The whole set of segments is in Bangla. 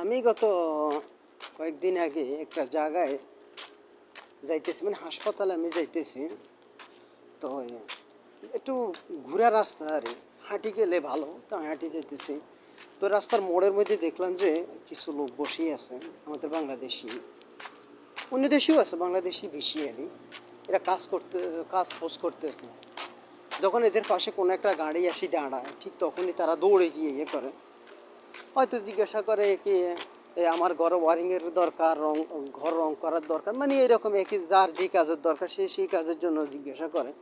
আমি গত কয়েকদিন আগে একটা জায়গায় যাইতেছি মানে হাসপাতালে আমি যাইতেছি। তো একটু ঘোরা রাস্তা আর হাঁটি গেলে ভালো, তো হাঁটি যাইতেছি। তো রাস্তার মোড়ের মধ্যে দেখলাম যে কিছু লোক বসেই আছে, আমাদের বাংলাদেশি। অন্য দেশেও আছে, বাংলাদেশি বেশি আর এরা কাজ করতে, কাজ খোঁজ করতেছে। যখন এদের পাশে কোনো একটা গাড়ি আসি দাঁড়ায়, ঠিক তখনই তারা দৌড়ে গিয়ে ইয়ে করে। হয়তো জিজ্ঞাসা করে কি আমার ঘর ওয়ারিংয়ের দরকার, রং, ঘর রং করার দরকার? মানে এরকম একই যার যে কাজের দরকার, সে সেই কাজের জন্য জিজ্ঞাসা করে।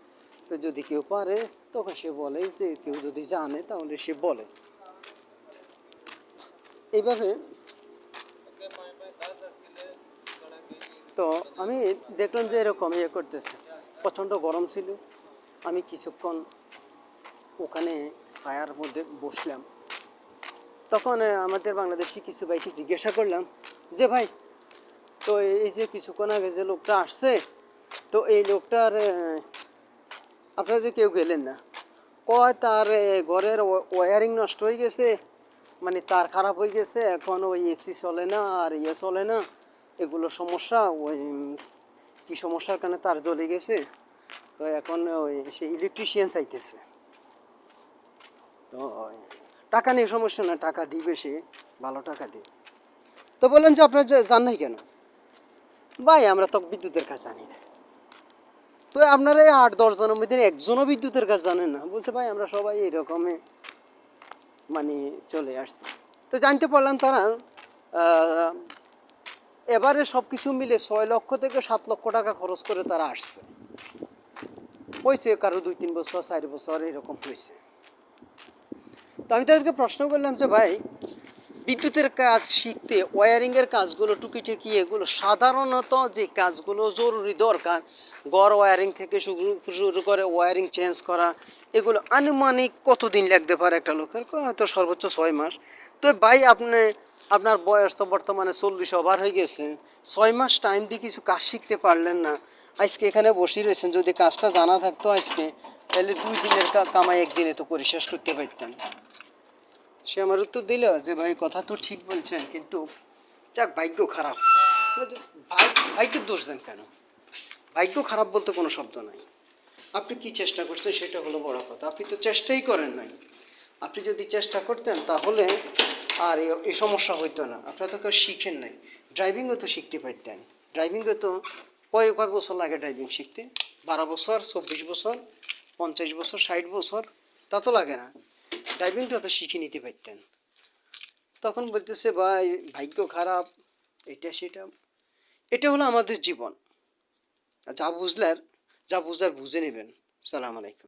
তো যদি কেউ পারে, তখন সে বলে যে, কেউ যদি জানে, তাহলে সে বলে। এইভাবে তো আমি দেখলাম যে এরকম ইয়ে করতেছে। প্রচণ্ড গরম ছিল। আমি কিছুক্ষণ ওখানে ছায়ার মধ্যে বসলাম। তখন আমাদের বাংলাদেশি কিছু ভাইকে জিজ্ঞাসা করলাম যে ভাই তো এই যে কিছুক্ষণ আগে যে লোকটা আসছে তো এই লোকটার আহ, আপনাদের কেউ গেলেন না কয় তার ঘরের ওয়ারিং নষ্ট হয়ে গেছে মানে তার খারাপ হয়ে গেছে এখন ওই এসি চলে না আর ইয়ে চলে না এগুলো সমস্যা ওই কি সমস্যার কারণে তার জ্বলে গেছে? তো এখন ওই সে ইলেকট্রিশিয়ান চাইতেছে। তো টাকা নিয়ে সমস্যা না, টাকা দিবে সে, ভালো টাকা দিবে। তো বললেন যে, আপনার জান নাই কেন? ভাই, আমরা তো বিদ্যুতের কাজ জানি না। তো আপনারা এই আট, দশ জনের মধ্যে একজনও বিদ্যুতের কাজ জানেন না। বলছে, ভাই, আমরা সবাই এইরকমই মানে চলে আসছি। তো জানতে পারলাম তারা এবারে সব কিছু মিলে ছয় লক্ষ থেকে সাত লক্ষ টাকা খরচ করে তারা আসছে। হয়েছে কারও দুই, তিন বছর, চার বছর এরকম হয়েছে। তো আমি তাদেরকে প্রশ্ন করলাম যে ভাই, বিদ্যুতের কাজ শিখতে, ওয়ারিংয়ের কাজগুলো টুকিটাকি, এগুলো সাধারণত যে কাজগুলো জরুরি দরকার, গড় ওয়ারিং থেকে শুরু শুরু করে ওয়ারিং চেঞ্জ করা, এগুলো আনুমানিক কতদিন লাগতে পারে একটা লোকের? হয়তো সর্বোচ্চ ছয় মাস। তো ভাই, আপনি, আপনার বয়স তো বর্তমানে চল্লিশ ওভার হয়ে গেছে, ছয় মাস টাইম দিয়ে কিছু কাজ শিখতে পারলেন না। আজকে এখানে বসে রয়েছেন। যদি কাজটা জানা থাকতো আজকে, তাহলে দুই দিনের কামাই একদিনে তো করে শেষ করতে পারতেন সে আমার উত্তর দিল যে, ভাই, কথা তো ঠিক বলছেন, কিন্তু যাক, ভাগ্য খারাপ। ভাগ্যের দোষ দেন কেন? ভাগ্য খারাপ বলতে কোনো শব্দ নাই। আপনি কি চেষ্টা করছেন সেটা হলো বড় কথা। আপনি তো চেষ্টাই করেন নাই। আপনি যদি চেষ্টা করতেন, তাহলে আর এই সমস্যা হইতো না। আপনারা তো কেউ শিখেন নাই। ড্রাইভিংও তো শিখতে পারতেন। ড্রাইভিংও তো কয় কয় বছর লাগে ড্রাইভিং শিখতে? বারো বছর, চব্বিশ বছর, পঞ্চাশ বছর, ষাট বছর, তা তো লাগে না। ড্রাইভিংটা তো শিখে নিতে পারতেন। তখন বলতেছে, ভাই, ভাগ্য খারাপ, এটা, সেটা। এটা হলো আমাদের জীবন। যা বুঝলার যা বুঝলার বুঝে নেবেন। সালাম আলাইকুম।